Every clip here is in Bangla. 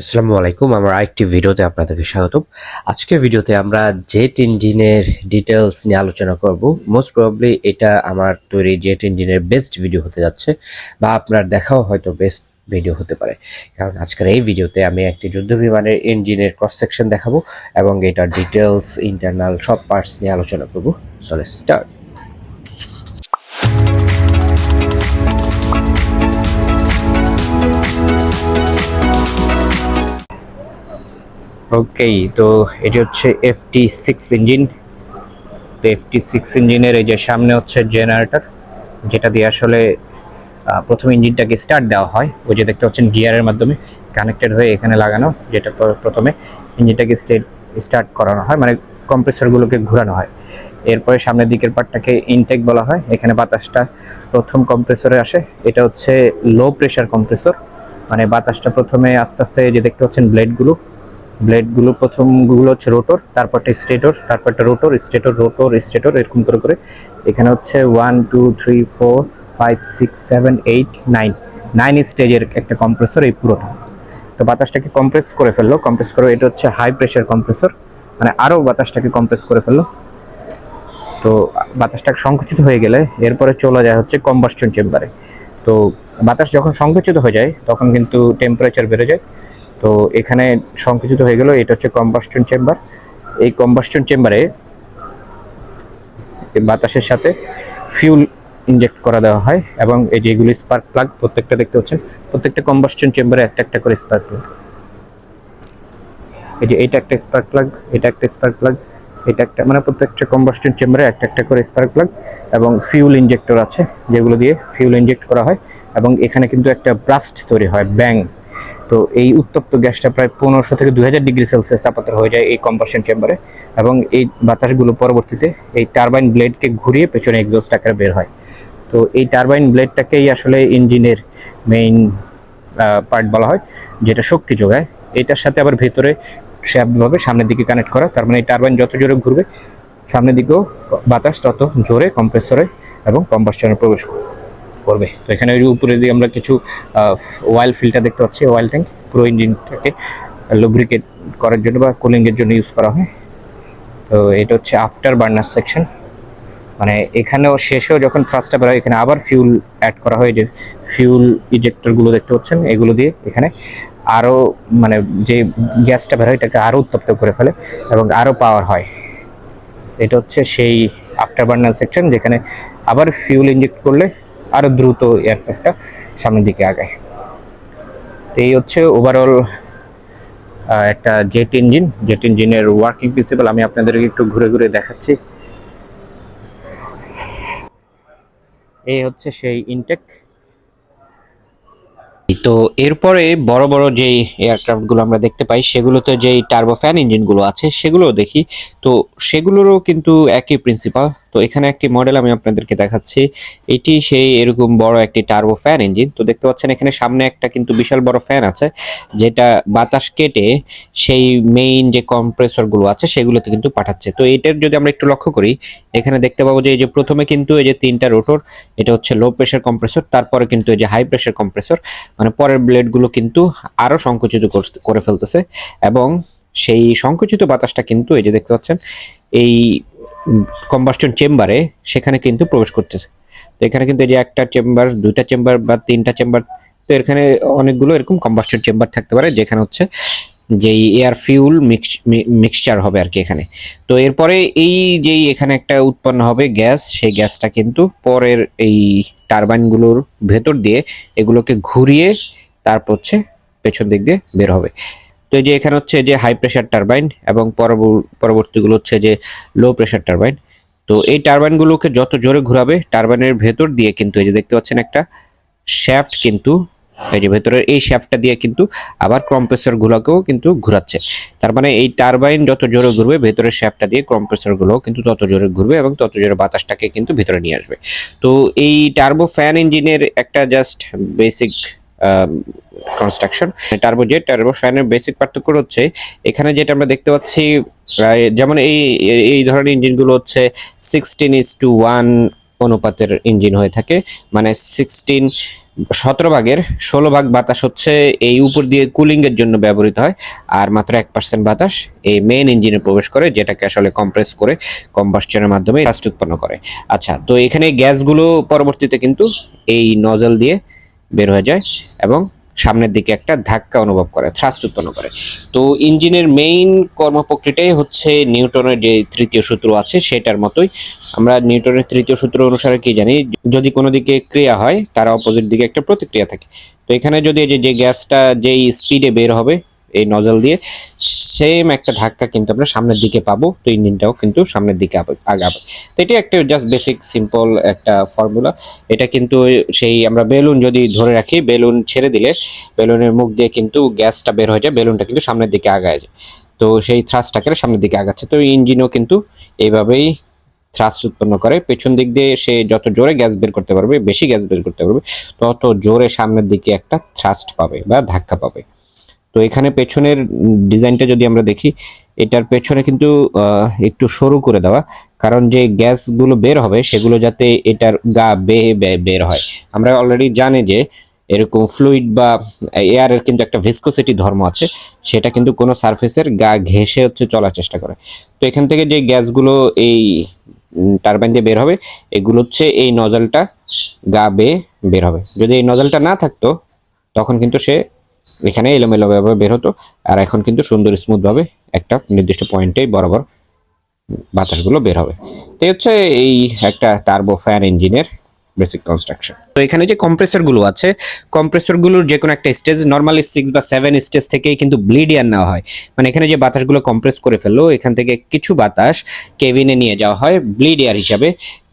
আসসালামু আলাইকুম, আমার আরেকটি ভিডিওতে আপনাদেরকে স্বাগতম। আজকের ভিডিওতে আমরা জেট ইঞ্জিনের ডিটেলস নিয়ে আলোচনা করব। মোস্ট প্রবাবলি এটা আমার তৈরি জেট ইঞ্জিনের বেস্ট ভিডিও হতে যাচ্ছে, বা আপনার দেখাও হয়তো বেস্ট ভিডিও হতে পারে। কারণ আজকের এই ভিডিওতে আমি একটি যুদ্ধ বিমানের ইঞ্জিনের ক্রস সেকশন দেখাবো এবং এটার ডিটেলস ইন্টারনাল সব পার্টস নিয়ে আলোচনা করব। চলে স্টার্ট ওকেই তো এটি হচ্ছে এফটি সিক্স ইঞ্জিন তো এফটি সিক্স ইঞ্জিনের এই যে সামনে হচ্ছে জেনারেটর যেটা দিয়ে আসলে প্রথম ইঞ্জিনটাকে স্টার্ট দেওয়া হয়। ওই যে দেখতে পাচ্ছেন গিয়ারের মাধ্যমে কানেক্টেড হয়ে এখানে লাগানো, যেটা প্র- প্রথমে ইঞ্জিনটাকে স্টেট স্টার্ট করানো হয় মানে কম্প্রেসরগুলোকে ঘোরানো হয়। এরপরে সামনের দিকের পার্টটাকে ইনটেক বলা হয়। এখানে বাতাসটা প্রথম কম্প্রেসরে আসে। এটা হচ্ছে লো প্রেশার কম্প্রেসর মানে বাতাসটা প্রথমে আস্তে আস্তে যে দেখতে পাচ্ছেন ব্লেডগুলো ব্লেডগুলো প্রথমগুলো হচ্ছে রোটর তারপরটা স্টেটর তারপরটা রোটর স্টেটর রোটর স্টেটর এরকম করে করে। এখানে হচ্ছে one two three four five six seven eight nine nine স্টেজের একটা কম্প্রেসর এই পুরোটা। তো বাতাসটাকে কম্প্রেস করে ফেলল। কম্প্রেস করে, এটা হচ্ছে হাই প্রেশার কম্প্রেসর মানে আরও বাতাসটাকে কম্প্রেস করে ফেলল। তো বাতাসটা সংকুচিত হয়ে গেলে এরপরে চলে যায় হচ্ছে কম্বাস্টন চেম্বারে তো বাতাস যখন সংকুচিত হয়ে যায়, তখন কিন্তু টেম্পারেচার বেড়ে যায়। তো এখানে সংকুচিত হয়ে গেল, এটা হচ্ছে কম্বাস্টন চেম্বার এই কম্বাস্টন চেম্বারে বাতাসের সাথে ফিউল ইনজেক্ট করা দেওয়া হয় এবং এই যেগুলি স্পার্ক প্লাগ প্রত্যেকটা দেখতে পাচ্ছেন, প্রত্যেকটা কম্বাস্টন চেম্বারে একটা একটা করে স্পার্ক প্লাগ এই যে এটা একটা স্পার্ক প্লাগ এটা একটা স্পার্ক প্লাগ এটা একটা মানে প্রত্যেকটা কম্বাস্টন চেম্বারে একটা একটা করে স্পার্ক প্লাগ এবং ফিউল ইনজেক্টর আছে, যেগুলো দিয়ে ফিউল ইনজেক্ট করা হয় এবং এখানে কিন্তু একটা ব্রাস্ট তৈরি হয় ব্যাং তো এই উত্তপ্ত গ্যাসটা প্রায় পনেরোশো থেকে দুই হাজার ডিগ্রি সেলসিয়াস তাপমাত্রা হয়ে যায় এই কম্বাসন চেম্বারে এবং এই বাতাসগুলো পরবর্তীতে এই টারবাইন ব্লেডকে ঘুরিয়ে পেছনে এক্সস্ট আকারে বের হয়। তো এই টারবাইন ব্লেডটাকেই আসলে ইঞ্জিনের মেইন পার্ট বলা হয়, যেটা শক্তি যোগায়। এটার সাথে আবার ভেতরে শ্যাপভাবে সামনের দিকে কানেক্ট করা, তার মানে এই টারবাইন যত জোরে ঘুরবে, সামনের দিকেও বাতাস তত জোরে কম্প্রেসরে এবং কম্বাসনে প্রবেশ করবে। করবে। তো এখানে ওই উপরে দিয়ে আমরা কিছু ওয়াইল ফিল্টার দেখতে পাচ্ছি ওয়াইল ট্যাঙ্ক পুরো ইঞ্জিনটাকে লুব্রিকেট করার জন্য বা কুলিংয়ের জন্য ইউজ করা হয়। তো এটা হচ্ছে আফটার বার্নার সেকশন মানে এখানেও শেষেও যখন থ্রাস্টটা বেরোয় এখানে আবার ফিউল অ্যাড করা হয় যে ফিউল ইজেক্টরগুলো দেখতে পাচ্ছেন, এগুলো দিয়ে এখানে আরও মানে যে গ্যাসটা বেরোয় এটাকে আরও উত্তপ্ত করে ফেলে এবং আরও পাওয়ার হয়। এটা হচ্ছে সেই আফটার বার্নার সেকশন যেখানে আবার ফিউল ইঞ্জেক্ট করলে আরও দ্রুত এয়ারক্রাফটটা সামনের দিকে আগায়। তো এই হচ্ছে ওভারঅল একটা জেট ইঞ্জিন জেট ইঞ্জিনের ওয়ার্কিং প্রিন্সিপাল আমি আপনাদেরকে একটু ঘুরে ঘুরে দেখাচ্ছি। এই হচ্ছে সেই ইনটেক তো এরপরে বড় বড় যেই এয়ারক্রাফটগুলো আমরা দেখতে পাই, সেগুলোতে যেই টার্বোফ্যান ইঞ্জিনগুলো আছে, সেগুলোও দেখি। তো সেগুলোরও কিন্তু একই প্রিন্সিপাল এখানে একটি মডেল আমি আপনাদেরকে দেখাচ্ছি। এটি সেই এরকম বড় একটি টার্বো ফ্যান ইঞ্জিন তো দেখতে পাচ্ছেন এখানে সামনে একটা কিন্তু বিশাল বড় ফ্যান আছে, যেটা বাতাস কেটে সেই মেইন যে কম্প্রেসরগুলো আছে, সেগুলোতে কিন্তু পাঠাচ্ছে। তো এটার যদি আমরা একটু লক্ষ্য করি, এখানে দেখতে পাবো যে এই যে প্রথমে কিন্তু এই যে তিনটা রোটর এটা হচ্ছে লো প্রেশার কম্প্রেসর তারপরে কিন্তু এই যে হাই প্রেশার কম্প্রেসর মানে পরের ব্লেডগুলো কিন্তু আরও সংকুচিত করে ফেলতেছে। এবং সেই সংকুচিত বাতাসটা কিন্তু এই যে দেখতে পাচ্ছেন, এই কম্বাস্টন চেম্বারে সেখানে কিন্তু প্রবেশ করতেছে। তো এখানে কিন্তু এই যে একটা চেম্বার দুইটা চেম্বার বা তিনটা চেম্বার তো এখানে অনেকগুলো এরকম কম্বাস্টন চেম্বার থাকতে পারে, যেখানে হচ্ছে যেই এয়ার ফিউল মিক্স মিক্সচার হবে আর কি এখানে। তো এরপরে এই যেই এখানে একটা উৎপন্ন হবে গ্যাস, সেই গ্যাসটা কিন্তু পরের এই টারবাইনগুলোর ভেতর দিয়ে এগুলোকে ঘুরিয়ে তারপর হচ্ছে পেছন দিক দিয়ে বের হবে। তো এই যে এখানে হচ্ছে যে হাই প্রেশার টারবাইন এবং পরবর- পরবর্তীগুলো হচ্ছে যে লো প্রেশার টারবাইন তো এই টারবাইনগুলোকে যত জোরে ঘোরাবে টারবাইনের ভেতর দিয়ে কিন্তু এই যে দেখতে পাচ্ছেন একটা শ্যাফট কিন্তু, এই যে ভেতরের এই শ্যাফটটা দিয়ে কিন্তু আবার কম্প্রেসর গুলোকেও কিন্তু ঘোরাচ্ছে। তার মানে এই টারবাইন যত জোরে ঘুরবে, ভেতরের শ্যাফটটা দিয়ে কম্প্রেসরগুলো কিন্তু তত জোরে ঘুরবে এবং তত জোরে বাতাসটাকে কিন্তু ভেতরে নিয়ে আসবে। তো এই টার্বো ফ্যান ইঞ্জিনের একটা just basic construction turbo jet turbo ফ্যানের বেসিক পার্থক্য হচ্ছে, এখানে যেটা আমরা দেখতে পাচ্ছি যেমন এই এই ধরনের ইঞ্জিনগুলো হচ্ছে সিক্সটিন ইস টু ওয়ান অনুপাতের ইঞ্জিন হয়ে থাকে। মানে সিক্সটিন সতেরো ভাগের ষোলো ভাগ বাতাস হচ্ছে এই উপর দিয়ে কুলিংয়ের জন্য ব্যবহৃত হয়, আর মাত্র এক পার্সেন্ট বাতাস এই মেন ইঞ্জিনে প্রবেশ করে, যেটাকে আসলে কম্প্রেস করে কম্বাসশনের মাধ্যমে ফাস্ট উৎপন্ন করে। আচ্ছা তো এখানে গ্যাসগুলো পরবর্তীতে কিন্তু এই নজল দিয়ে বের হয়ে যায় এবং সামনের দিকে একটা ধাক্কা অনুভব করে থ্রাস্ট উৎপন্ন করে। তো ইঞ্জিনের মেইন কর্মপ্রক্রিয়াটাই হচ্ছে নিউটনের যে তৃতীয় সূত্র আছে, সেটার মতোই। আমরা নিউটনের তৃতীয় সূত্র অনুসারে কি জানি, যদি কোনো দিকে ক্রিয়া হয়, তারা অপোজিট দিকে একটা প্রতিক্রিয়া থাকে। তো এখানে যদি যে গ্যাসটা যেই স্পিডে বের হবে এই নজল দিয়ে সেম একটা ধাক্কা কিন্তু আমরা সামনের দিকে পাবো, তো ইঞ্জিনটাও কিন্তু সামনের দিকে আগাবে। তো এটি একটা জাস্ট বেসিক সিম্পল একটা ফর্মুলা এটা কিন্তু সেই আমরা বেলুন যদি ধরে রাখি, বেলুন ছেড়ে দিলে বেলুনের মুখ দিয়ে কিন্তু গ্যাসটা বের হয়ে যায়, বেলুনটা কিন্তু সামনের দিকে আগায় যায়। তো সেই থ্রাস্টটাকে সামনের দিকে আগাচ্ছে? তো ইঞ্জিনও কিন্তু এইভাবেই থ্রাস্ট উৎপন্ন করে। পেছন দিক দিয়ে সে যত জোরে গ্যাস বের করতে পারবে, বেশি গ্যাস বের করতে পারবে, তত জোরে সামনের দিকে একটা থ্রাস্ট পাবে বা ধাক্কা পাবে। তো এখানে পেছনের ডিজাইনটা যদি আমরা দেখি, এটার পেছনে কিন্তু একটু সরু করে দেওয়া, কারণ যে গ্যাসগুলো বের হবে সেগুলো যাতে এটার গা বেয়ে বের হয়। আমরা অলরেডি জানি যে এরকম ফ্লুইড বা এয়ারের কিন্তু একটা ভিসকোসিটি ধর্ম আছে, সেটা কিন্তু কোনো সারফেসের গা ঘেঁষে হচ্ছে চলার চেষ্টা করে। তো এখান থেকে যে গ্যাসগুলো এই টারবাইন দিয়ে বের হবে, এগুলো হচ্ছে এই নজলটা গা বেয়ে বের হবে। যদি এই নজলটা না থাকতো, তখন কিন্তু সে এখানে এলোমেলোভাবে বের হতো। আর এখন কিন্তু সুন্দর স্মুথ ভাবে একটা নির্দিষ্ট পয়েন্টেই বরাবর বাতাসগুলো বের হবে। তাই হচ্ছে এই একটা টার্বো ফ্যান ইঞ্জিনের বেসিক কনস্ট্রাকশন তো এখানে যে কম্প্রেসরগুলো আছে কম্প্রেসরগুলোর যে কোনো একটা স্টেজ নর্মালি সিক্স বা সেভেন স্টেজ থেকেই কিন্তু ব্লিডিয়ার নেওয়া হয়। মানে এখানে যে বাতাসগুলো কম্প্রেস করে ফেলল, এখান থেকে কিছু বাতাস কেবিনে নিয়ে যাওয়া হয় ব্লিড এয়ার হিসাবে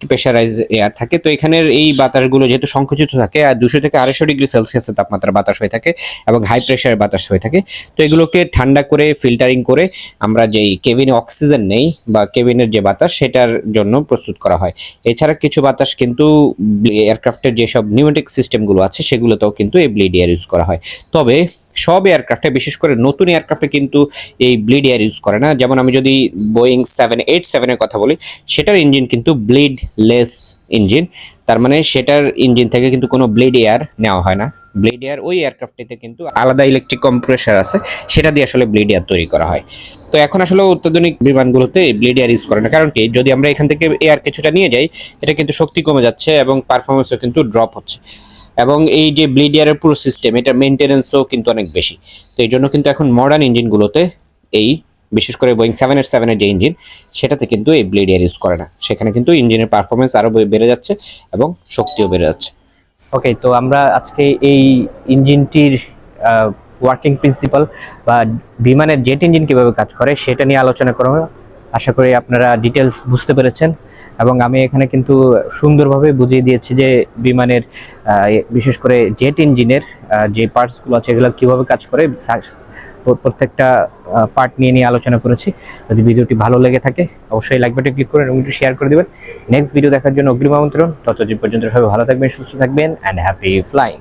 প্রেশারাইজ এয়ার থাকে। তো এখানের এই বাতাসগুলো যেহেতু সংকুচিত থাকে, আর দুশো থেকে আড়াইশো ডিগ্রি সেলসিয়াসের তাপমাত্রার বাতাস হয়ে থাকে এবং হাই প্রেশারের বাতাস হয়ে থাকে। তো এগুলোকে ঠান্ডা করে ফিল্টারিং করে আমরা যেই কেবিনে অক্সিজেন নেই বা কেবিনের যে বাতাস, সেটার জন্য প্রস্তুত করা হয়। এছাড়া কিছু বাতাস কিন্তু এয়ারক্রাফটের যেসব নিউমেটিক সিস্টেমগুলো আছে, সেগুলোতেও কিন্তু এই ব্লেড এয়ার ইউজ করা হয়। তবে সব এয়ারক্রাফটে বিশেষ করে নতুন এয়ারক্রাফ্টে কিন্তু এই ব্লেড এয়ার ইউজ করে না। যেমন আমি যদি বোয়িং সেভেন এইট সেভেনের কথা বলি, সেটার ইঞ্জিন কিন্তু ব্লেড লেস ইঞ্জিন তার মানে সেটার ইঞ্জিন থেকে কিন্তু কোনো ব্লেড এয়ার নেওয়া হয় না। ব্লিড এয়ার ওই এয়ারক্রাফটিতে কিন্তু আলাদা ইলেকট্রিক কম্প্রেসার আছে, সেটা দিয়ে আসলে ব্লেড এয়ার তৈরি করা হয়। তো এখন আসলে অত্যাধুনিক বিমানগুলোতে ব্লেড এয়ার ইউজ করে না, কারণ কি, যদি আমরা এখান থেকে এয়ার কিছুটা নিয়ে যাই, এটা কিন্তু শক্তি কমে যাচ্ছে এবং পারফরমেন্সও কিন্তু ড্রপ হচ্ছে। এবং এই যে ব্লিড এয়ারের পুরো সিস্টেম এটা মেনটেনেন্সও কিন্তু অনেক বেশি। তো এই জন্য কিন্তু এখন মডার্ন ইঞ্জিনগুলোতে এই, বিশেষ করে বোয়িং সেভেন এইট সেভেনের যে ইঞ্জিন সেটাতে কিন্তু এই ব্লিড এয়ার ইউজ করে না। সেখানে কিন্তু ইঞ্জিনের পারফরমেন্স আরও বেড়ে যাচ্ছে এবং শক্তিও বেড়ে যাচ্ছে। ওকে তো আমরা আজকে এই ইঞ্জিনটির ওয়ার্কিং প্রিন্সিপাল বা বিমানের জেট ইঞ্জিন কীভাবে কাজ করে সেটা নিয়ে আলোচনা করব। আশা করি আপনারা ডিটেলস বুঝতে পেরেছেন। এবং আমি এখানে কিন্তু সুন্দরভাবে বুঝিয়ে দিয়েছি যে বিমানের বিশেষ করে জেট ইঞ্জিনের যে পার্টসগুলো আছে এগুলো কীভাবে কাজ করে প্রত্যেকটা পার্ট নিয়ে নিয়ে আলোচনা করেছি। যদি ভিডিওটি ভালো লেগে থাকে, অবশ্যই লাইক ক্লিক করে এবং একটু শেয়ার করে দেবেন। নেক্সট ভিডিও দেখার জন্য অগ্রিম আমন্ত্রণ। ততদিন পর্যন্ত সবাই ভালো থাকবেন, সুস্থ থাকবেন অ্যান্ড হ্যাপি ফ্লাইং